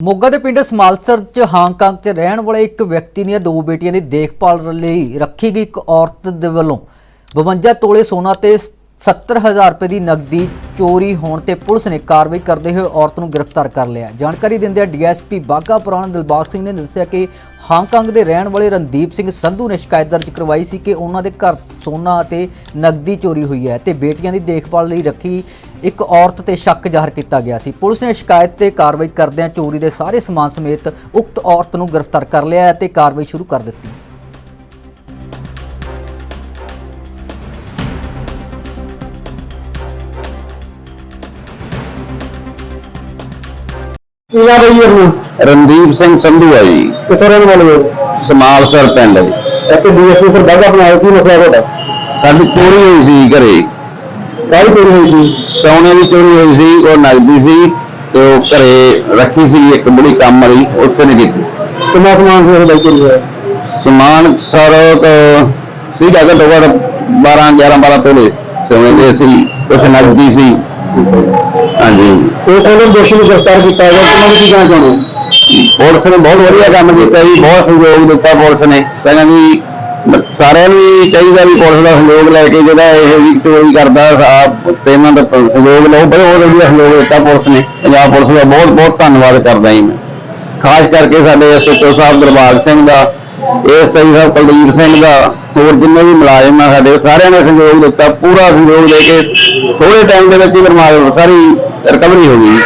ਮੋਗਾ ਦੇ ਪਿੰਡ ਸਮਾਲਸਰ ਚ ਹਾਂਗਕਾਂਗ ਚ ਰਹਿਣ ਵਾਲੇ ਇੱਕ ਵਿਅਕਤੀ ਦੀਆਂ ਦੋ ਬੇਟੀਆਂ ਦੀ ਦੇਖਭਾਲ ਲਈ ਰੱਖੀ ਗਈ ਇੱਕ ਔਰਤ ਦੇ ਵੱਲੋਂ 52 ਤੋਲੇ ਸੋਨਾ ਤੇ 70000 ਰੁਪਏ ਦੀ ਨਕਦੀ ਚੋਰੀ ਹੋਣ ਤੇ ਪੁਲਿਸ ਨੇ ਕਾਰਵਾਈ ਕਰਦੇ ਹੋਏ ਔਰਤ ਨੂੰ ਗ੍ਰਿਫਤਾਰ ਕਰ ਲਿਆ। ਜਾਣਕਾਰੀ ਦਿੰਦਿਆਂ ਡੀਐਸਪੀ ਬਾਗਾ ਪੁਰਾਣਾ ਦਿਲਬਾਗ ਸਿੰਘ ਨੇ ਦੱਸਿਆ ਕਿ ਹਾਂਗਕਾਂਗ ਦੇ ਰਹਿਣ ਵਾਲੇ ਰਣਦੀਪ ਸਿੰਘ ਸੰਧੂ ਨੇ ਸ਼ਿਕਾਇਤ ਦਰਜ ਕਰਵਾਈ ਸੀ ਕਿ ਉਹਨਾਂ ਦੇ ਘਰ ਸੋਨਾ ਅਤੇ ਨਕਦੀ ਚੋਰੀ ਹੋਈ ਹੈ ਤੇ ਬੇਟੀਆਂ ਦੀ ਦੇਖਭਾਲ ਲਈ ਰੱਖੀ ਇੱਕ ਔਰਤ ਤੇ ਸ਼ੱਕ ਜ਼ਾਹਰ ਕੀਤਾ ਗਿਆ ਸੀ। ਪੁਲਿਸ ਨੇ ਸ਼ਿਕਾਇਤ ਤੇ ਕਾਰਵਾਈ ਕਰਦਿਆਂ ਚੋਰੀ ਦੇ ਸਾਰੇ ਸਮਾਨ ਸਮੇਤ ਉਕਤ ਔਰਤ ਨੂੰ ਗ੍ਰਿਫਤਾਰ ਕਰ ਲਿਆ ਤੇ ਕਾਰਵਾਈ ਸ਼ੁਰੂ ਕਰ ਦਿੱਤੀ। ਰਣਦੀਪ ਸਿੰਘ ਸੰਧੂ ਹੈ ਜੀ। ਕਿੱਥੇ ਰਹਿਣ ਵਾਲੇ ਹੋ? ਸਮਾਲਸਰ ਪਿੰਡ। ਇੱਥੇ ਡੀਐਸਪੀ ਫਿਰ ਬਾਗਾ ਬਣਾਇਆ ਕੀ ਮਸਲਾ ਤੁਹਾਡਾ? ਸਾਡੀ ਚੋਰੀ ਹੋਈ ਸੀ ਘਰੇ। ਕਾਹਦੀ ਚੋਰੀ ਹੋਈ ਸੀ। ਸੋਨੇ ਦੀ ਚੋਰੀ ਹੋਈ ਸੀ ਉਹ ਨਗਦੀ ਸੀ ਤੇ ਉਹ ਘਰੇ ਰੱਖੀ ਸੀ ਇੱਕ ਬੜੀ ਕੰਮ ਵਾਲੀ ਉਸੇ ਨੇ ਕੀਤੀ ਕਿੰਨਾ ਸਮਾਨ ਸੀ ਉਹ ਲੈ ਕੇ ਲਿਆ ਸਮਾਨ ਸਰ ਤੋਂ ਸੀਗਾ ਘੱਟੋ ਘੱਟ 12 11 12 ਤੋਲੇ ਸੋਨੇ ਦੇ ਸੀ ਕੁਛ ਨਗਦੀ ਸੀ। ਹਾਂਜੀ। ਉਹ ਕਹਿੰਦੇ ਦੋਸ਼ੀ ਨੂੰ ਗ੍ਰਿਫਤਾਰ ਕੀਤਾ ਗਿਆ ਕਿੰਨਾ ਕੀ ਜਾਣ ਚਾਹੁੰਦੇ ਹੋ? ਪੁਲਿਸ ਨੇ ਬਹੁਤ ਵਧੀਆ ਕੰਮ ਕੀਤਾ ਜੀ ਬਹੁਤ ਸਹਿਯੋਗ ਦਿੱਤਾ ਪੁਲਿਸ ਨੇ। ਪਹਿਲਾਂ ਵੀ ਸਾਰਿਆਂ ਨੂੰ ਵੀ ਚਾਹੀਦਾ ਵੀ ਪੁਲਿਸ ਦਾ ਸਹਿਯੋਗ ਲੈ ਕੇ ਜਿਹੜਾ ਇਹ ਵੀ ਚੋਰੀ ਕਰਦਾ, ਆਪ ਇਹਨਾਂ ਦਾ ਸਹਿਯੋਗ ਲਓ। ਬਹੁਤ ਵਧੀਆ ਸਹਿਯੋਗ ਦਿੱਤਾ ਪੁਲਿਸ ਨੇ। ਪੰਜਾਬ ਪੁਲਿਸ ਦਾ ਬਹੁਤ ਬਹੁਤ ਧੰਨਵਾਦ ਕਰਦਾ ਜੀ ਮੈਂ। ਖਾਸ ਕਰਕੇ ਸਾਡੇ ਐਸਐਚਓ ਸਾਹਿਬ ਦਰਬਾਰ ਸਿੰਘ ਦਾ ਐਸਆਈ ਸਾਹਿਬ ਕੁਲਦੀਪ ਸਿੰਘ ਦਾ, ਹੋਰ ਜਿੰਨੇ ਵੀ ਮੁਲਾਜ਼ਮ ਆ ਸਾਡੇ, ਸਾਰਿਆਂ ਨੇ ਸਹਿਯੋਗ ਦਿੱਤਾ, ਪੂਰਾ ਸਹਿਯੋਗ ਦੇ ਕੇ ਥੋੜੇ ਟਾਈਮ ਦੇ ਵਿੱਚ ਹੀ ਬਰਮਾਦ ਸਾਰੀ ਰਿਕਵਰੀ ਹੋ ਗਈ।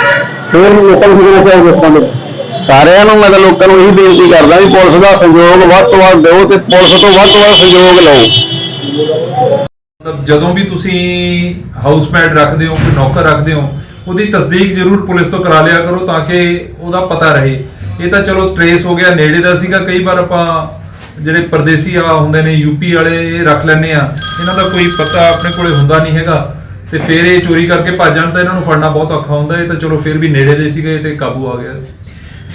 ਫਿਰ ਲੋਕਾਂ ਨੂੰ ਕਿਹਨਾਂ ਚਾਹੀਦਾ ਇਸ ਸਾਰਿਆਂ ਨੂੰ ਮੈਂ ਤਾਂ ਲੋਕਾਂ ਨੂੰ ਇਹੀ ਬੇਨਤੀ ਕਰਦਾ ਵੀ ਪੁਲਿਸ ਦਾ ਸਹਿਯੋਗ ਵੱਧ ਤੋਂ ਵੱਧ ਦਿਓ ਤੇ ਪੁਲਿਸ ਤੋਂ ਵੱਧ ਤੋਂ ਵੱਧ ਸਹਿਯੋਗ ਲਓ। ਮਤਲਬ ਜਦੋਂ ਵੀ ਤੁਸੀਂ ਹਾਊਸਮੈਟ ਰੱਖਦੇ ਹੋ, ਕੋਈ ਨੌਕਰ ਰੱਖਦੇ ਹੋ, ਉਹਦੀ ਤਸਦੀਕ ਜ਼ਰੂਰ ਪੁਲਿਸ ਤੋਂ ਕਰਾ ਲਿਆ ਕਰੋ ਤਾਂ ਕਿ ਉਹਦਾ ਪਤਾ ਰਹੇ। ਇਹ ਤਾਂ ਚਲੋ ਟਰੇਸ ਹੋ ਗਿਆ, ਨੇੜੇ ਦਾ ਸੀਗਾ, ਕਈ ਵਾਰ ਆਪਾਂ ਜਿਹੜੇ ਪਰਦੇਸੀ ਆ ਹੁੰਦੇ ਨੇ ਯੂਪੀ ਵਾਲੇ, ਇਹ ਰੱਖ ਲੈਂਦੇ ਆ। ਇਹਨਾਂ ਦਾ ਕੋਈ ਪਤਾ ਆਪਣੇ ਕੋਲੇ ਹੁੰਦਾ ਨਹੀਂ ਹੈਗਾ। ਤੇ ਫਿਰ ਇਹ ਚੋਰੀ ਕਰਕੇ ਭੱਜ ਜਾਣ ਤਾਂ ਇਹਨਾਂ ਨੂੰ ਫੜਨਾ ਬਹੁਤ ਔਖਾ ਹੁੰਦਾ, ਇਹ ਤਾਂ ਚਲੋ ਫਿਰ ਵੀ ਨੇੜੇ ਦੇ ਸੀਗੇ ਤੇ ਕਾਬੂ ਆ ਗਿਆ।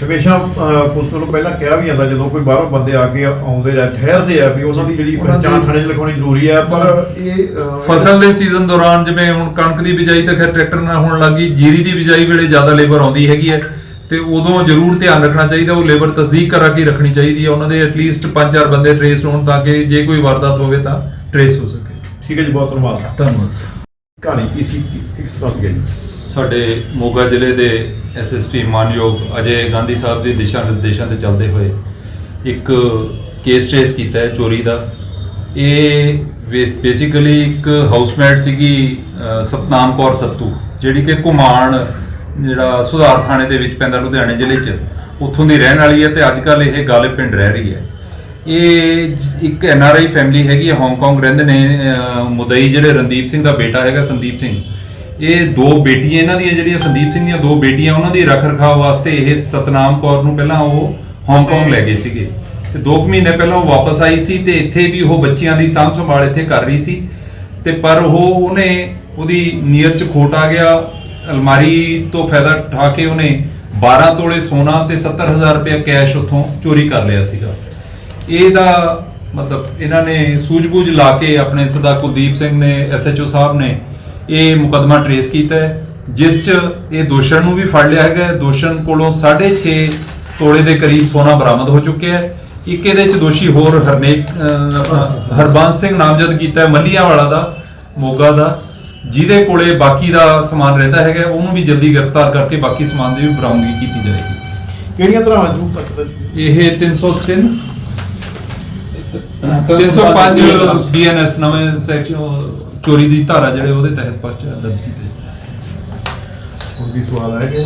ਹਮੇਸ਼ਾ ਅਹ, ਪੁਲਿਸ ਵੱਲੋਂ ਪਹਿਲਾਂ ਕਿਹਾ ਵੀ ਜਾਂਦਾ ਜਦੋਂ ਕੋਈ ਬਾਹਰੋਂ ਬੰਦੇ ਆ ਕੇ ਆਉਂਦੇ ਜਾਂ ਠਹਿਰਦੇ ਆ ਵੀ ਉਹਨਾਂ ਦੀ ਜਿਹੜੀ ਉਹਨਾਂ ਦੀ- ਥਾਣੇ 'ਚ ਲਿਖਾਉਣੀ ਜ਼ਰੂਰੀ ਹੈ ਪਰ ਇਹ ਅਹ, ਫਸਲ ਦੇ ਸੀਜ਼ਨ ਦੌਰਾਨ ਜਿਵੇਂ ਹੁਣ ਕਣਕ ਦੀ ਬਿਜਾਈ ਤਾਂ ਖੈਰ ਟਰੈਕਟਰ ਨਾਲ ਹੋਣ ਲੱਗੀ ਜੀਰੀ ਦੀ ਬਿਜਾਈ ਵੇਲੇ ਜ਼ਿਆਦਾ ਲੇਬਰ ਆਉਂਦੀ ਹੈਗੀ ਹੈ ਤੇ ਉਦੋਂ ਜ਼ਰੂਰ ਧਿਆਨ ਰੱਖਣਾ ਚਾਹੀਦਾ ਉਹ ਲੇਬਰ ਤਸਦੀਕ ਕਰਾ ਕੇ ਰੱਖਣੀ ਚਾਹੀਦੀ ਹੈ ਉਹਨਾਂ ਦੇ ਐਟਲੀਸਟ 5-4 ਬੰਦੇ ਟ੍ਰੇਸ ਹੋਣ ਤਾਂ ਕਿ ਜੇ ਕੋਈ ਵਾਰਦਾਤ ਹੋਵੇ ਤਾਂ ਟ੍ਰੇਸ ਹੋ ਸਕੇ। ਠੀਕ ਹੈ ਜੀ ਬਹੁਤ ਧੰਨਵਾਦ। ਧੰਨਵਾਦ। ਕਹਾਣੀ ਕੀ ਸੀ? ਕੀ- ਕਿਸ ਤਰ੍ਹਾਂ ਸੀ ਜੀ ਸਾਡੇ ਮੋਗਾ ਜ਼ਿਲ੍ਹੇ ਦੇ ਐਸਐਸਪੀ ਮਾਨਯੋਗ ਅਜੇ ਗਾਂਧੀ ਸਾਹਿਬ ਦੀ ਦਿਸ਼ਾ ਨਿਰਦੇਸ਼ਾਂ ਤੇ ਚੱਲਦੇ ਹੋਏ ਇੱਕ ਕੇਸ ਟ੍ਰੇਸ ਕੀਤਾ ਹੈ ਚੋਰੀ ਦਾ। ਇਹ ਬੇਸਿਕਲੀ ਇੱਕ ਹਾਊਸਮੇਟ ਸੀਗੀ ਅਹ, ਸਤਨਾਮ ਕੌਰ ਸੱਤੂ ਜਿਹੜੀ ਕਿ ਘੁਮਾਣ ਜਿਹੜਾ ਸੁਧਾਰ ਥਾਣੇ ਦੇ ਵਿੱਚ ਪੈਂਦਾ ਲੁਧਿਆਣੇ ਜ਼ਿਲ੍ਹੇ 'ਚ ਉੱਥੋਂ ਦੀ ਰਹਿਣ ਵਾਲੀ ਹੈ ਤੇ ਅੱਜ ਕੱਲ ਇਹ ਗਾਲੇ ਪਿੰਡ ਰਹਿ ਰਹੀ ਹੈ। ਇਹ ਇੱਕ ਜ- ਆਰ ਆਈ ਫੈਮਿਲੀ ਹੈਗੀ ਹੈ ਹਾਂਗਕਾਂਗ ਰਹਿੰਦੇ ਨੇ ਮੁਦਈ, ਜਿਹੜੇ ਰਣਦੀਪ ਸਿੰਘ ਦਾ ਬੇਟਾ ਹੈਗਾ ਸੰਦੀਪ ਸਿੰਘ। ਇਹ ਦੋ ਬੇਟੀਆਂ ਇਹਨਾਂ ਦੀਆਂ ਜਿਹੜੀਆਂ ਸੰਦੀਪ ਸਿੰਘ ਦੀਆਂ ਦੋ ਬੇਟੀਆਂ, ਉਹਨਾਂ ਦੀ ਰੱਖ ਰਖਾਵ ਵਾਸਤੇ ਇਹ ਸਤਨਾਮ ਕੌਰ ਨੂੰ ਪਹਿਲਾਂ ਉਹ ਹਾਂਗਕਾਂਗ ਲੈ ਗਏ ਸੀਗੇ। ਤੇ 2 ਮਹੀਨੇ ਪਹਿਲਾਂ ਉਹ ਵਾਪਸ ਆਈ ਸੀ ਤੇ ਇੱਥੇ ਵੀ ਉਹ ਬੱਚਿਆਂ ਦੀ ਸਾਂਭ ਸੰਭਾਲ ਇੱਥੇ ਕਰ ਰਹੀ ਸੀ। ਤੇ ਪਰ ਉਹ ਉਹਨੇ ਉਹਦੀ ਨੀਅਤ 'ਚ ਖੋਟ ਆ ਗਿਆ। ਅਲਮਾਰੀ ਤੋਂ ਫਾਇਦਾ ਉਠਾ ਕੇ ਉਹਨੇ 12 ਤੋਲੇ ਸੋਨਾ ਤੇ 70000 ਰੁਪਏ ਕੈਸ਼ ਉੱਥੋਂ ਚੋਰੀ ਕਰ ਲਿਆ ਸੀਗਾ। ਇਹਦਾ ਮਤਲਬ ਇਹਨਾਂ ਨੇ ਸੂਝ-ਬੂਝ ਲਾ ਕੇ ਆਪਣੇ ਸਰਦਾਰ ਕੁਲਦੀਪ ਸਿੰਘ ਨੇ ਐਸਐਚਓ ਸਾਹਿਬ ਨੇ ਇਹ ਮੁਕਦਮਾ ਟਰੇਸ ਕੀਤਾ ਹੈ ਜਿਸ 'ਚ ਇਹ ਦੋਸ਼ਣ ਨੂੰ ਵੀ ਫੜ ਲਿਆ ਹੈਗਾ ਦੋਸ਼ਣ ਕੋਲੋਂ 6.5 ਤੋਲੇ ਦੇ ਕਰੀਬ ਸੋਨਾ ਬਰਾਮਦ ਹੋ ਚੁੱਕਿਆ ਹੈ। ਇੱਕ ਇਹਦੇ 'ਚ ਦੋਸ਼ੀ ਹੋਰ ਹਰਨੇਕ ਹਰਬੰਸ ਸਿੰਘ ਨਾਮਜ਼ਦ ਕੀਤਾ ਹੈ ਮੱਲੀਆਂ ਵਾਲਾ ਦਾ ਮੋਗਾ ਦਾ ਜਿਹਦੇ ਕੋਲੇ ਬਾਕੀ ਦਾ ਸਮਾਨ ਰਹਿੰਦਾ ਹੈਗਾ ਉਹਨੂੰ ਵੀ ਜਲਦੀ ਗ੍ਰਿਫਤਾਰ ਕਰਕੇ ਬਾਕੀ ਸਮਾਨ ਦੀ ਵੀ ਬਰਾਮਦਗੀ ਕੀਤੀ ਜਾਏਗੀ। ਕਿਹੜੀਆਂ ਤਰ੍ਹਾਂ ਜਰੂਰ ਤੱਕ? ਇਹ 303 305 ਬੀਐਨਐਸ ਨਵੇਂ ਸੈਕਸ਼ਨ ਚੋਰੀ ਦੀ ਧਾਰਾ ਜਿਹੜੇ ਉਹਦੇ ਤਹਿਤ ਪਰਚਾ ਦਰਜ ਕੀਤੇ। ਹੋਰ ਵੀ ਸਵਾਲ ਹੈ ਕਿ